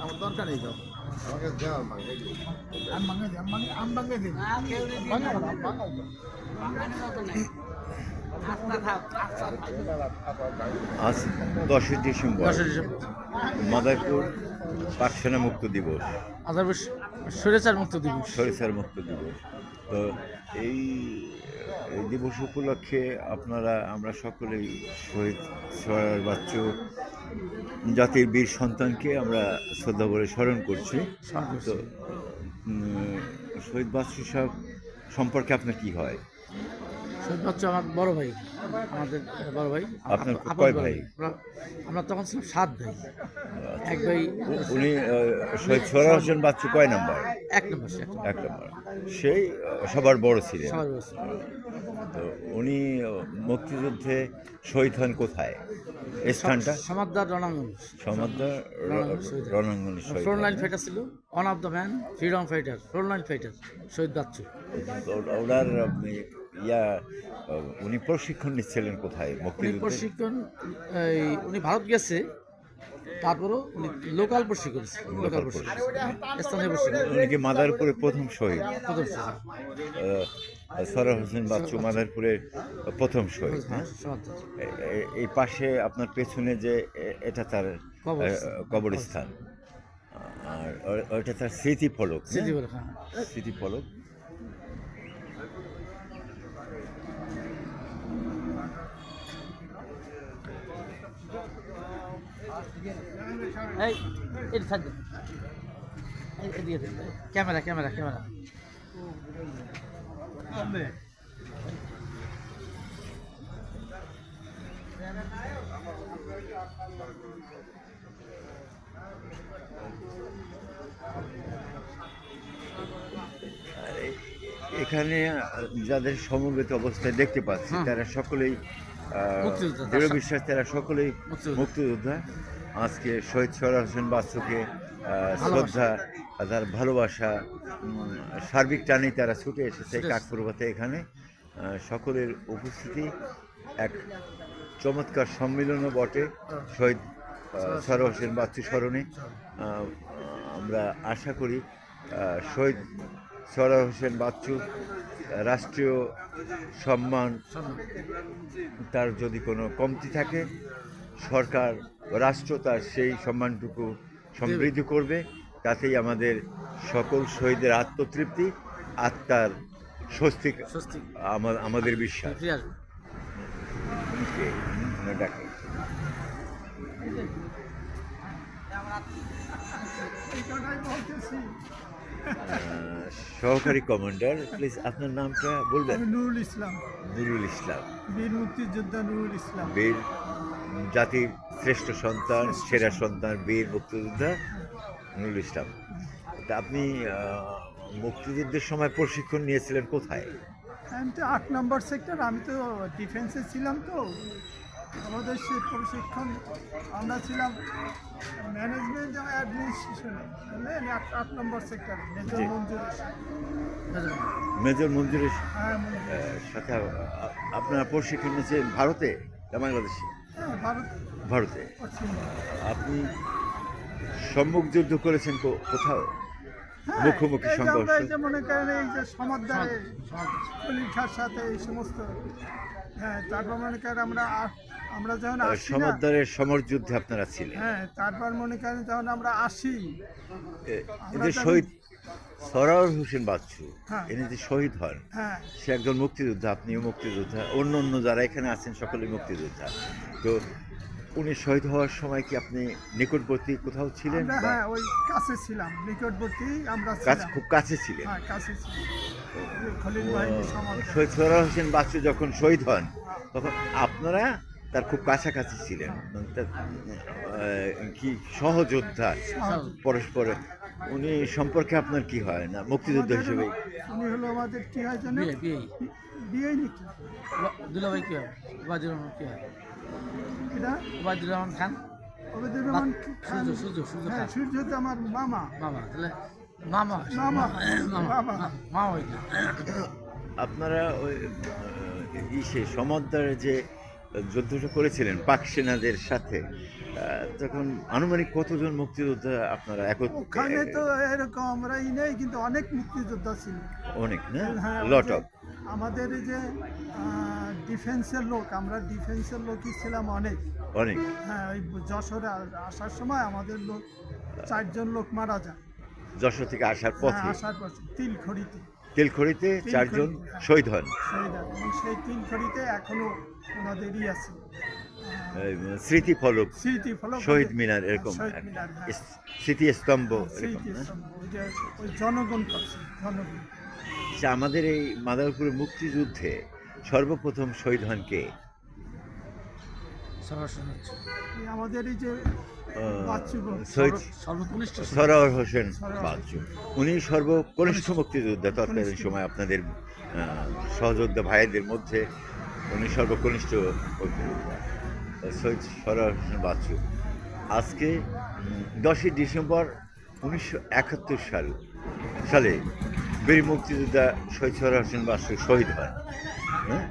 আমার দরকার নেই আমাকে মাঙ্গে আমি আমি বাঙালি- আমি বাঙালি দিন। বাঙালি না, বাঙালি আজ দশই ডিসেম্বর দশই ডিসেম্বর মাদারপুর পাকসেনা মুক্ত দিবস আদারবাস স্বৈরাচার মুক্ত দিবস। সরিষার মুক্ত দিবস। তো এই এই দিবস উপলক্ষে আপনারা আমরা সকলেই শহীদ সোহরার বাচ্চু জাতির বীর সন্তানকে আমরা শ্রদ্ধা করে স্মরণ করছি। তো শহীদ বাচ্চু সাহেব সম্পর্কে আপনার কি হয়? বাচ্চু আমার বড় ভাই আমাদের বড় ভাই। আপনার আপন ভাই? আমরা- তখন ছিলাম সাত ভাই। এক ভাই উনি শহীদ সোহরা হোসেন বাচ্চু কয় নাম্বার? এক নম্বর এক নম্বর। সেই সবার বড় ছিলেন। তো উনি মুক্তিযুদ্ধে শহীদ হন কোথায়? স্থানটা? সমাদদার রণাঙ্গন। সমাদার রণাঙ্গন। ফ্রন্ট লাইন ফাইটার ছিল one of the man freedom fighter front line fighter শহীদ বাচ্চু। ওনার ইয়া উনি প্রশিক্ষণ নিচ্ছিলেন কোথায়? উনি প্রশিক্ষণ এই উনি ভারত গেছে তারপরও উনি লোকাল প্রশিক্ষণ লোকাল প্রশিক্ষণ স্থানীয় প্রশিক্ষণ উনি কি মাদারপুরে প্রথম শহীদ? প্রথম। সরার হোসেন বাচ্চু মাদারপুরের প্রথম শহীদ হ্যাঁ, হ্যাঁ এই পাশে আপনার পেছনে যে এটা তার কবরস্থান। আর ওইটা তার স্মৃতি ফলক হ্যাঁ? এই এটা থাক এদিকে ক্যামেরা ক্যামেরা ক্যামেরা। এখানে যাদের সমবেত অবস্থায় দেখতে পাচ্ছি। তারা সকলেই দৃঢ় বিশ্বাস তারা সকলেই মুক্তিযোদ্ধা। আজকে শহীদ সরা হোসেন ভালোবাসা। শ্রদ্ধা তার ভালোবাসা সার্বিক টানেই তারা ছুটে এসেছে। কাকপুরবাতে এখানে সকলের উপস্থিতি এক চমৎকার সম্মিলনও বটে শহীদ সর হোসেন বাচ্চু স্মরণে আমরা আশা করি শহীদ সরার হোসেন বাচ্চু রাষ্ট্রীয় সম্মান তার যদি কোনো কমতি থাকে সরকার রাষ্ট্র তার সেই সম্মানটুকু সমৃদ্ধি করবে তাতেই আমাদের সকল শহীদের আত্মতৃপ্তি আত্মার স্বস্তি আমাদের বিশ্বাস। সহকারী কমান্ডার প্লিজ আপনার নামটা বলবেন? নুরুল ইসলাম। নুরুল ইসলাম। বীর মুক্তিযোদ্ধা নুরুল ইসলাম। বীর জাতির শ্রেষ্ঠ সন্তান সেরা সন্তান বীর মুক্তিযোদ্ধা নুরুল ইসলাম। তা আপনি মুক্তিযুদ্ধের সময় প্রশিক্ষণ নিয়েছিলেন কোথায়? আমি তো আট নম্বর সেক্টর আমি তো ডিফেন্সে ছিলাম তো। আমাদের সে প্রশিক্ষণ আমরা ছিলাম ম্যানেজমেন্ট এবং অ্যাডমিনিস্ট্রেশনে। আট আট নম্বর সেক্টর মেজর। মঞ্জুর মেজর মঞ্জুরের হ্যাঁ সাথে আপনার প্রশিক্ষণ নিয়েছেন ভারতে বাংলাদেশে? ভারত ভারতে? আপনি সম্মুখ যুদ্ধ করেছেন কো- কোথাও? হ্যাঁ, মুখোমুখি সংঘর্ষ? মনে করেন এই যে সমাদারে খলিফার সাথে এই সমস্ত হ্যাঁ তারপর মনে করেন আমরা আমরা যখন সমর যুদ্ধে আপনারা ছিলেন। হ্যাঁ তারপর মনে করেন যখন আমরা আসি এ- এই আমরা যে শহীদ সরার হোসেন বাচ্চু হ্যাঁ। ইনি যে শহীদ হন। হ্যাঁ। সে একজন মুক্তিযোদ্ধা আপনিও মুক্তিযোদ্ধা অন্য অন্য যারা এখানে আছেন সকলেই মুক্তিযোদ্ধা। তো উনি শহীদ হওয়ার সময় কি আপনি নিকটবর্তী কোথাও ছিলেন হ্যাঁ ওই কাছে ছিলাম নিকটবর্তী আমরা কাছে খুব কাছে ছিলেন। হ্যাঁ কাছে শহীদ সরার হোসেন বাচ্চু যখন শহীদ হন তখন আপনারা তার খুব কাছাকাছি ছিলেন। কি সহযোদ্ধা পরস্পরে। উনি সম্পর্কে আপনার কি হয় না? মুক্তিযোদ্ধা হিসেবে। উনি হলো আমাদের কি হয় জানেন? বিয়ে বিয়ে। বিয়ে নাকি দুলাভাই কি হয়? ওবায়দুর রহমান কি হয়? এটা? ওবায়দুর রহমান খান। ওবেদুর রহমান খান। সূর্য সূর্য সূর্য হ্যাঁ খান। সূর্য তো আমার মামা। মামা তাহলে মামা মামা। মামা। মা ওই আপনারা ওই ইসে সমদ্দারে যে যুদ্ধটা করেছিলেন পাক সেনাদের সাথে তখন আনুমানিক কতজন মুক্তিযোদ্ধা আপনারা ওখানে তো এরকম আমরাই নেই কিন্তু অনেক মুক্তিযোদ্ধা ছিল। অনেক না? হ্যাঁ, লট আমাদের- অফ। আমাদের যে ডিফেন্সের লোক আমরা ডিফেন্সের লোকই ছিলাম অনেক। অনেক। হ্যাঁ ওই যশোরে আসার সময় আমাদের লোক চারজন লোক মারা যায়। যশোর থেকে আসার হ্যাঁ, পথে? আসার পর তিলখড়িতে। তেলখড়িতে চারজন হ্যাঁ। শহীদ হন। শহীদ। এবং সেই তিলখড়িতে এখনও ওনাদেরই আছে। স্মৃতি ফলক স্মৃতি ফলক শহীদ মিনার এরকম হ্যাঁ। স্মৃতিস্তম্ভ স্মৃতি স্তম্ভ, ওই যে ওই জনগণ করছে জনগণ। আচ্ছা, আমাদের এই মাদারপুরের মুক্তিযুদ্ধে সর্বপ্রথম শহীদ হন কে? আমাদের এই যে আহ, শহীদ সর্বকনিষ্ঠ সরার হোসেন সরোয়ার। বাচ্চু। উনি সর্বকনিষ্ঠ মুক্তিযোদ্ধা তৎকালীন সময় আপনাদের সহযোদ্ধা ভাইদের মধ্যে উনি সর্বকনিষ্ঠ শহীদ সরার হোসেন বাচ্চু। আজকে দশই ডিসেম্বর উনিশশো একাত্তর সাল সালে বীর মুক্তিযোদ্ধা শহীদ সরার হোসেন বাচ্চু শহীদ হয়? হ্যাঁ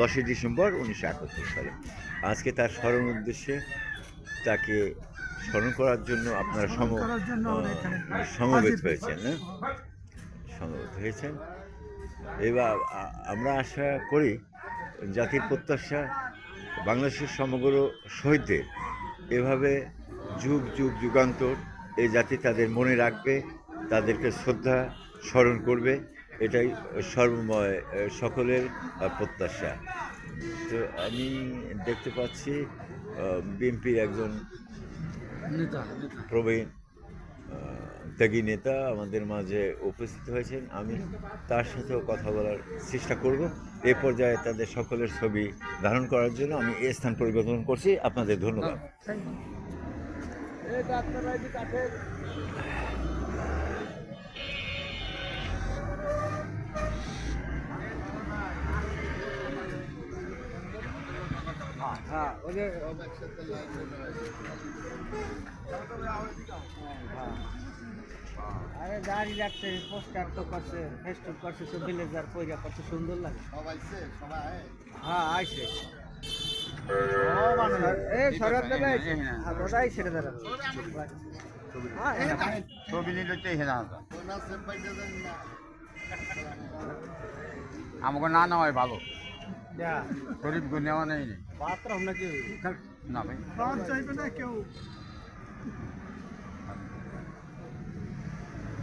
দশই ডিসেম্বর উনিশশো একাত্তর সালে। আজকে তার স্মরণ উদ্দেশ্যে তাকে স্মরণ করার জন্য আপনারা সম সমবেত হয়েছেন না সমবেত হয়েছেন। এবার আমরা আশা করি জাতির প্রত্যাশা বাংলাদেশের সমগ্র শহীদদের এভাবে যুগ যুগ যুগান্তর এই জাতি তাদের মনে রাখবে তাদেরকে শ্রদ্ধা স্মরণ করবে এটাই সর্বময় সকলের প্রত্যাশা। তো আমি দেখতে পাচ্ছি বিএনপির একজন প্রবীণ ত্যাগী নেতা আমাদের মাঝে উপস্থিত হয়েছেন। আমি তার সাথেও কথা বলার চেষ্টা করব। এ পর্যায়ে তাদের সকলের ছবি ধারণ করার জন্য আমি এই স্থান পরিবর্তন করছি। আপনাদের ধন্যবাদ। হ্যাঁ ওই যে আরে দাড়ি রাখছে পোস্টার তো করছে ফেস্টুন করছে তো ব্লেজার পয়রা করছে সুন্দর লাগে। হ্যাঁ আইছে। আমাকে না নেওয়াই ভালো। শরীর গো নেওয়া নেই নি। বাথরুম নাকি? না ভাই। চাইবে না কেউ।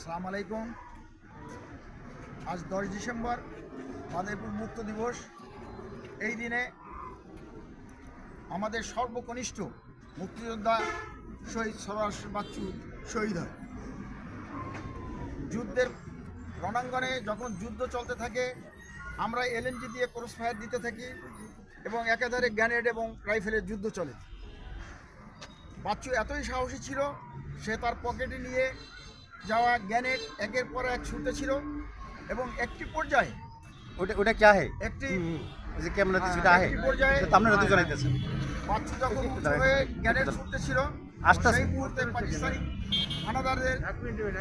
সালাম আলাইকুম। আজ দশ ডিসেম্বর, মাদারীপুর মুক্ত দিবস। এই দিনে আমাদের সর্বকনিষ্ঠ মুক্তিযোদ্ধা শহীদ সরাস বাচ্চু শহীদ হয়। যুদ্ধের রণাঙ্গনে যখন যুদ্ধ চলতে থাকে, আমরা এলএনজি দিয়ে ক্রস ফায়ার দিতে থাকি। এবং একাধারে গ্যানেড এবং রাইফেলের যুদ্ধ চলে। বাচ্চু এতই সাহসী ছিল সে তার পকেটে নিয়ে যাওয়া গ্যানেড একের পর এক ছুটতে ছিল এবং একটি পর্যায়ে ওটা ওটা ক্যা একটি যে ক্যামেরা হ্যাঁ, সেটা আহে। আপনারা তো জানাইতেছেন হ্যাঁ, বাচ্চু যখন গ্যানেড ছুটতে ছিল আস্তে আস্তে মুহূর্তে পাকিস্তানি হানাদারদের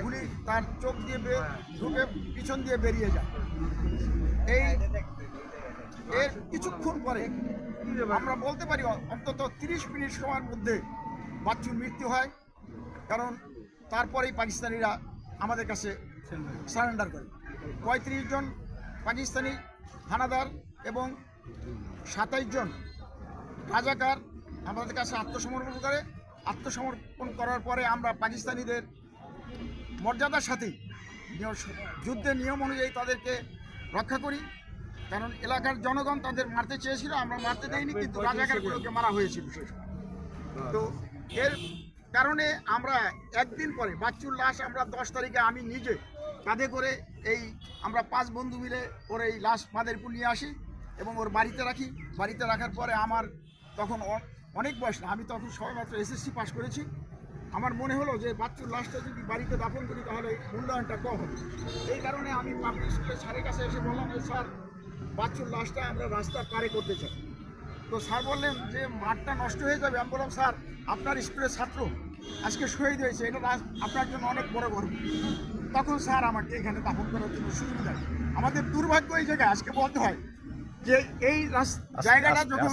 গুলি তার চোখ দিয়ে ঢুকে পিছন দিয়ে বেরিয়ে যায়। এই এর কিছুক্ষণ পরে আমরা বলতে পারি, অন্তত তিরিশ মিনিট সময়ের মধ্যে বাচ্চুর মৃত্যু হয়। কারণ তারপরেই পাকিস্তানিরা আমাদের কাছে সারেন্ডার করে। পঁয়ত্রিশ জন পাকিস্তানি হানাদার এবং সাতাইশ জন রাজাকার আমাদের কাছে আত্মসমর্পণ করে। আত্মসমর্পণ করার পরে আমরা পাকিস্তানিদের মর্যাদার নিয়- যুদ্ধের নিয়ম অনুযায়ী তাদেরকে রক্ষা করি। কারণ এলাকার জনগণ তাদের মারতে চেয়েছিল আমরা মারতে দেইনি কিন্তু রাজাকারগুলোকে মারা হয়েছিল সেই তো এর কারণে আমরা একদিন পরে বাচ্চুর লাশ আমরা দশ তারিখে আমি নিজে কাঁধে করে এই আমরা পাঁচ বন্ধু মিলে ওর এই লাশ মাদারীপুর নিয়ে আসি এবং ওর বাড়িতে রাখি। বাড়িতে রাখার পরে আমার তখন অনেক বয়স না আমি তখন সবেমাত্র এসএসসি পাশ করেছি। আমার মনে হলো যে বাচ্চুর লাশটা যদি বাড়িতে দাফন করি তাহলে মূল্যায়নটা কম হবে। এই কারণে আমি পাবলিক স্কুলের স্যারের কাছে এসে বললাম স্যার বাচ্চুর লাশটা আমরা রাস্তার পারে করতে চাই। তো স্যার বললেন যে মাঠটা নষ্ট হয়ে যাবে। আমি বললাম স্যার আপনার স্কুলের ছাত্র আজকে শহীদ হয়েছে। এটা আপনার জন্য অনেক বড় গর্ব। তখন স্যার আমাকে এখানে দাফন করার জন্য সুযোগ দেয় আমাদের দুর্ভাগ্য এই জায়গায় আজকে বলতে হয় যে এই জায়গাটা যখন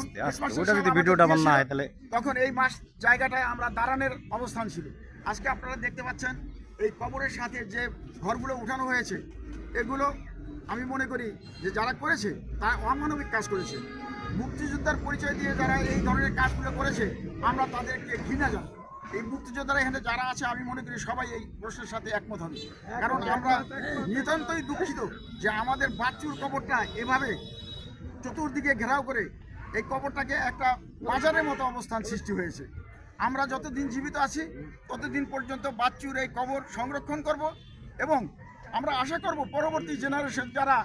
ভিডিওটা না হয় তাহলে- তখন এই মাস জায়গাটায় আমরা দাঁড়ানোর অবস্থান ছিল। আজকে আপনারা দেখতে পাচ্ছেন এই কবরের সাথে যে ঘরগুলো উঠানো হয়েছে এগুলো আমি মনে করি যে যারা করেছে তারা অমানবিক কাজ করেছে। মুক্তিযোদ্ধার পরিচয় দিয়ে যারা এই ধরনের কাজগুলো করেছে আমরা তাদেরকে ঘৃণা জানাই। এই মুক্তিযোদ্ধারা এখানে যারা আছে আমি মনে করি সবাই এই প্রশ্নের সাথে একমত হবে। কারণ আমরা নিতান্তই দুঃখিত যে আমাদের বাচ্চুর কবরটা এভাবে চতুর্দিকে ঘেরাও করে এই কবরটাকে একটা বাজারের মতো অবস্থান সৃষ্টি হয়েছে। আমরা যতদিন জীবিত আছি ততদিন পর্যন্ত বাচ্চুর এই কবর সংরক্ষণ করব এবং আমরা আশা করব পরবর্তী জেনারেশন যারা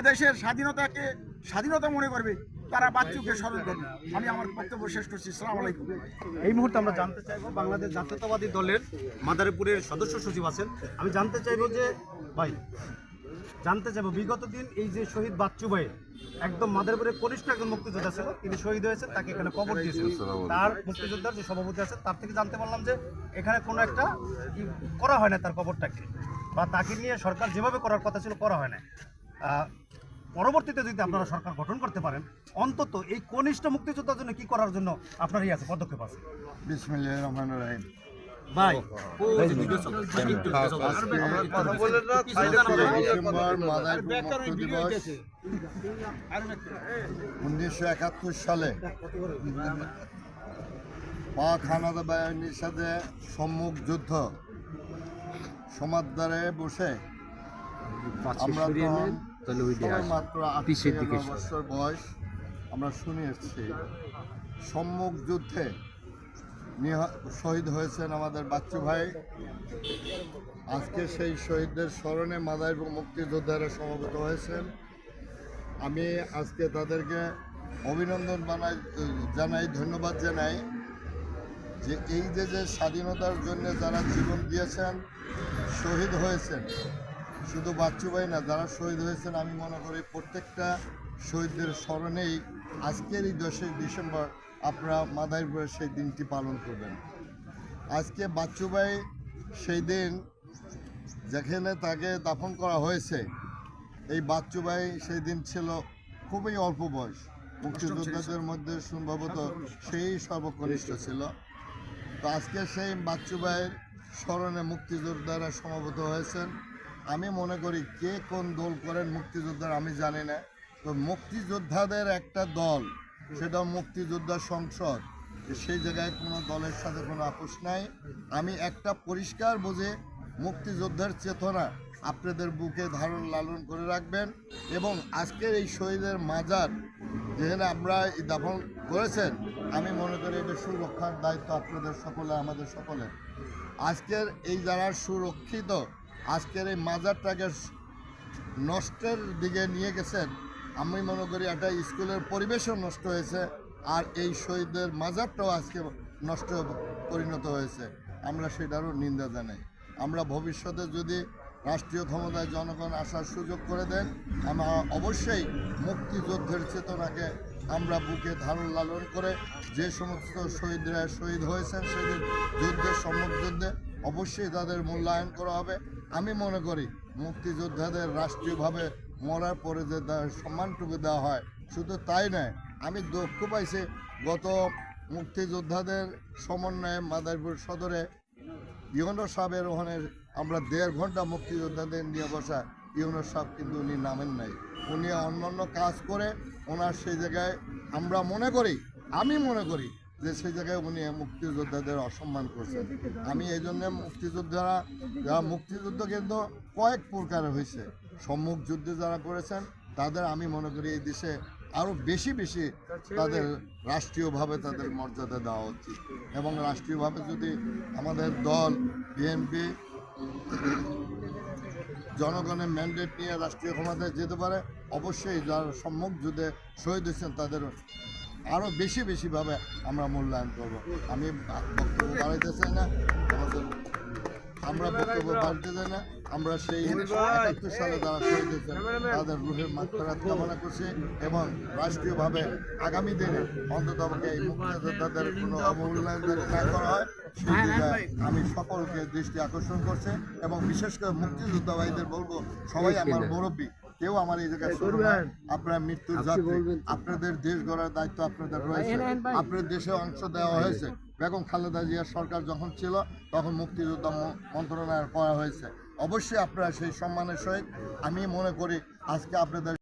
এদেশের স্বাধীনতাকে স্বাধীনতা মনে করবে তারা বাচ্চুকে স্মরণ করবে। আমি আমার বক্তব্য শেষ করছি। সালাম আলাইকুম। এই মুহূর্তে আমরা জানতে চাইব বাংলাদেশ জাতীয়তাবাদী দলের মাদারীপুরের সদস্য সচিব আছেন। আমি জানতে চাইব যে ভাই জানতে চাইব বিগত দিন এই যে শহীদ বাচ্চু ভাই একদম মাদারীপুরের কনিষ্ঠ একজন মুক্তিযোদ্ধা ছিল। তিনি শহীদ হয়েছেন তাকে এখানে কবর দিয়েছেন। তার মুক্তিযোদ্ধার যে সভাপতি আছে তার থেকে জানতে পারলাম যে এখানে কোনো একটা ই করা হয় না তার কবরটাকে। বা তাকে নিয়ে সরকার যেভাবে করার কথা ছিল করা হয় না পরবর্তীতে যদি আপনারা সরকার গঠন করতে পারেন অন্তত এই কনিষ্ঠ মুক্তিযোদ্ধার জন্য কি করার জন্য আপনার ই আছে পদক্ষেপ আছে? বিসমিল্লাহ রহমান রাহিম। উনিশশো একাত্তর সালে পাক হানাদা বাহিনীর সাথে সম্মুখ যুদ্ধ সমাদ্বারে বসে আমরা মাত্র বছর বয়স আমরা শুনে এসছি। সম্মুখ যুদ্ধে শহীদ হয়েছেন আমাদের বাচ্চু ভাই। আজকে সেই শহীদদের স্মরণে মাদারীপুর মুক্তিযোদ্ধারা সমবেত হয়েছেন। আমি আজকে তাদেরকে অভিনন্দন বানাই জানাই ধন্যবাদ জানাই যে এই যে যে স্বাধীনতার জন্য যারা জীবন দিয়েছেন শহীদ হয়েছেন। শুধু বাচ্চু ভাই না, যারা শহীদ হয়েছেন, আমি মনে করি প্রত্যেকটা শহীদদের স্মরণেই আজকের এই দশই ডিসেম্বর আপনারা মাদারীপুরে সেই দিনটি পালন করবেন। আজকে বাচ্চু ভাই সেই দিন যেখানে তাকে দাফন করা হয়েছে, এই বাচ্চু ভাই সেই দিন ছিল খুবই অল্প বয়স। মুক্তিযোদ্ধাদের মধ্যে সম্ভবত সেই সর্বকনিষ্ঠ ছিল। তো আজকে সেই বাচ্চু ভাইয়ের স্মরণে মুক্তিযোদ্ধারা সমবেত হয়েছেন। আমি মনে করি কে কোন দল করেন মুক্তিযোদ্ধার, আমি জানি না। তো মুক্তিযোদ্ধাদের একটা দল সেটা মুক্তিযোদ্ধা সংসদ। সেই জায়গায় কোনো দলের সাথে কোনো আপোষ নাই। আমি একটা পরিষ্কার বুঝে, মুক্তিযোদ্ধার চেতনা আপনাদের বুকে ধারণ লালন করে রাখবেন এবং আজকের এই শহীদের মাজার যেখানে আমরা দাফন করেছেন, আমি মনে করি এটা সুরক্ষার দায়িত্ব আপনাদের সকলে, আমাদের সকলের। আজকের এই যারা সুরক্ষিত, আজকের এই মাজারটাকে নষ্টের দিকে নিয়ে গেছেন, আমি মনে করি একটা স্কুলের পরিবেশও নষ্ট হয়েছে আর এই শহীদদের মাজারটাও আজকে নষ্ট পরিণত হয়েছে। আমরা সেটারও নিন্দা জানাই। আমরা ভবিষ্যতে যদি রাষ্ট্রীয় ক্ষমতায় জনগণ আসার সুযোগ করে দেন। আমরা অবশ্যই মুক্তিযুদ্ধের চেতনাকে আমরা বুকে ধারণ লালন করে যে সমস্ত শহীদরা শহীদ হয়েছেন সেদিন যুদ্ধের সম্মুখ অবশ্যই তাদের মূল্যায়ন করা হবে। আমি মনে করি মুক্তিযোদ্ধাদের রাষ্ট্রীয়ভাবে মরার পরে যে সম্মানটুকু দেওয়া হয়, শুধু তাই নয়, আমি দুঃখ পাইছি গত মুক্তিযোদ্ধাদের সমন্বয়ে মাদারীপুর সদরে ইউনো সাহেবের ওখানে আমরা দেড় ঘণ্টা মুক্তিযোদ্ধাদের নিয়ে বসা ইউনো সাহেব কিন্তু উনি নামেন নাই। উনি অন্যান্য কাজ করে ওনার সেই জায়গায় আমরা মনে করি, আমি মনে করি যে সেই জায়গায় উনি মুক্তিযোদ্ধাদের অসম্মান করছেন। আমি এই জন্য মুক্তিযোদ্ধারা যারা মুক্তিযুদ্ধ কিন্তু কয়েক প্রকার হয়েছে সম্মুখ যুদ্ধে যারা করেছেন তাদের আমি মনে করি এই দেশে আরও বেশি বেশি তাদের রাষ্ট্রীয়ভাবে তাদের মর্যাদা দেওয়া উচিত। এবং রাষ্ট্রীয়ভাবে যদি আমাদের দল, বিএনপি, জনগণের ম্যান্ডেট নিয়ে রাষ্ট্রীয় ক্ষমতায় যেতে পারে, অবশ্যই যারা সম্মুখ যুদ্ধে শহীদ হয়েছেন তাদের আরও বেশি, বেশিভাবে আমরা মূল্যায়ন করব। আমি বক্তব্য বাড়াইতে চাই না, আমাদের আমরা বক্তব্য বাড়তে চাই না। আমরা সেই একাত্তর সালে যারা শহীদ হয়েছেন তাদের রুহের মাত্রাত কামনা করছি এবং রাষ্ট্রীয়ভাবে আগামী দিনে অন্তত এই মুক্তিযোদ্ধাদের কোনো অবমূল্যায়ন যাতে না করা হয় সেই দিকে আমি সকলকে দৃষ্টি আকর্ষণ করছে এবং বিশেষ করে মুক্তিযোদ্ধা ভাইদের বলব সবাই আমার মুরব্বী কেউ আমার এই জায়গায় না। আপনারা মৃত্যুর যাত্রী আপনাদের দেশ গড়ার দায়িত্ব আপনাদের রয়েছে। আপনার দেশে অংশ দেওয়া হয়েছে। বেগম খালেদা জিয়ার সরকার যখন ছিল তখন মুক্তিযোদ্ধা মন্ত্রণালয় করা হয়েছে। অবশ্যই আপনারা সেই সম্মানের সহিত আমি মনে করি আজকে আপনাদের